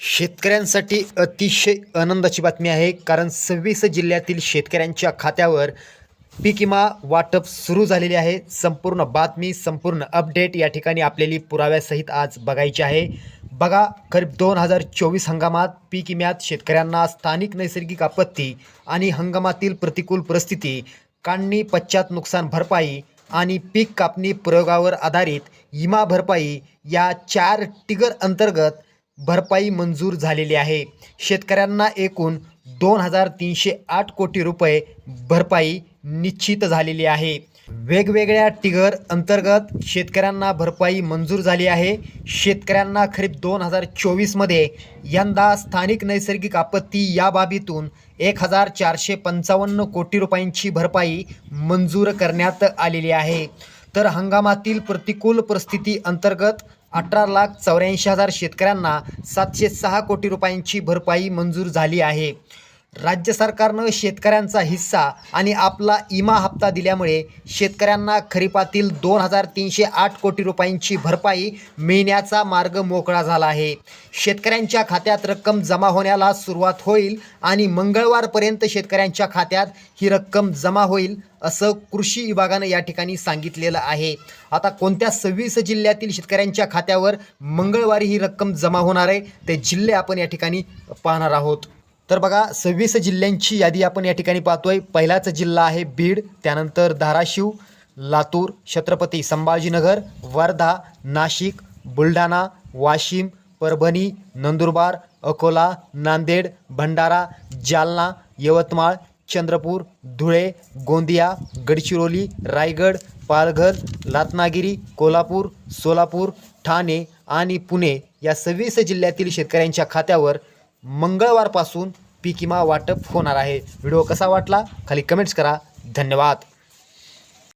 शेतकऱ्यांसाठी अतिशय आनंदाची बातमी आहे कारण सव्वीस जिल्ह्यातील शेतकऱ्यांच्या खात्यावर पीक विमा वाटप सुरू झालेले आहे. संपूर्ण बातमी संपूर्ण अपडेट या ठिकाणी आपल्याली पुराव्यासहित आज बघायची आहे. बघा खरीप दोन हजार चोवीस हंगामात पीक विम्यात शेतकऱ्यांना स्थानिक नैसर्गिक आपत्ती आणि हंगामातील प्रतिकूल परिस्थिती काढणी पश्चात नुकसान भरपाई आणि पीक कापणी प्रयोगावर आधारित विमा भरपाई या चार टिगर अंतर्गत भरपाई मंजूर झालेली आहे. शेतकऱ्यांना एकूण दोन हजार तीनशे आठ कोटी रुपये भरपाई निश्चित झालेली आहे. वेगवेगळ्या टिगर अंतर्गत शेतकऱ्यांना भरपाई मंजूर झाली आहे. शेतकऱ्यांना खरीप दोन हजार चोवीसमध्ये यंदा स्थानिक नैसर्गिक आपत्ती या बाबीतून एक हजार चारशे पंचावन्न कोटी रुपयांची भरपाई मंजूर करण्यात आलेली आहे. तर हंगामातील प्रतिकूल परिस्थिती अंतर्गत अठरा लाख चौऱ्याऐंशी हजार शेतकऱ्यांना सातशे सहा कोटी रुपयांची भरपाई मंजूर झाली आहे. राज्य सरकारनं शेतकऱ्यांचा हिस्सा आणि आपला इमा हप्ता दिल्यामुळे शेतकऱ्यांना खरीपातील दोन हजार तीनशे आठ कोटी रुपयांची भरपाई मिळण्याचा मार्ग मोकळा झाला आहे. शेतकऱ्यांच्या खात्यात रक्कम जमा होण्याला सुरुवात होईल आणि मंगळवारपर्यंत शेतकऱ्यांच्या खात्यात ही रक्कम जमा होईल असं कृषी विभागानं या ठिकाणी सांगितलेलं आहे. आता कोणत्या सव्वीस जिल्ह्यातील शेतकऱ्यांच्या खात्यावर मंगळवारी ही रक्कम जमा होणार आहे ते जिल्हे आपण या ठिकाणी पाहणार आहोत. तर बघा सव्वीस जिल्ह्यांची यादी आपण या ठिकाणी पाहतोय. पहिलाच जिल्हा आहे बीड त्यानंतर धाराशिव लातूर छत्रपती संभाजीनगर वर्धा नाशिक बुलढाणा वाशिम परभणी नंदुरबार अकोला नांदेड भंडारा जालना यवतमाळ चंद्रपूर धुळे गोंदिया गडचिरोली रायगड पालघर रत्नागिरी कोल्हापूर सोलापूर ठाणे आणि पुणे या सव्वीस जिल्ह्यातील शेतकऱ्यांच्या खात्यावर मंगळवारपासून पीक विमा वाटप होणार आहे. व्हिडिओ कसा वाटला? खाली कमेंट्स करा. धन्यवाद.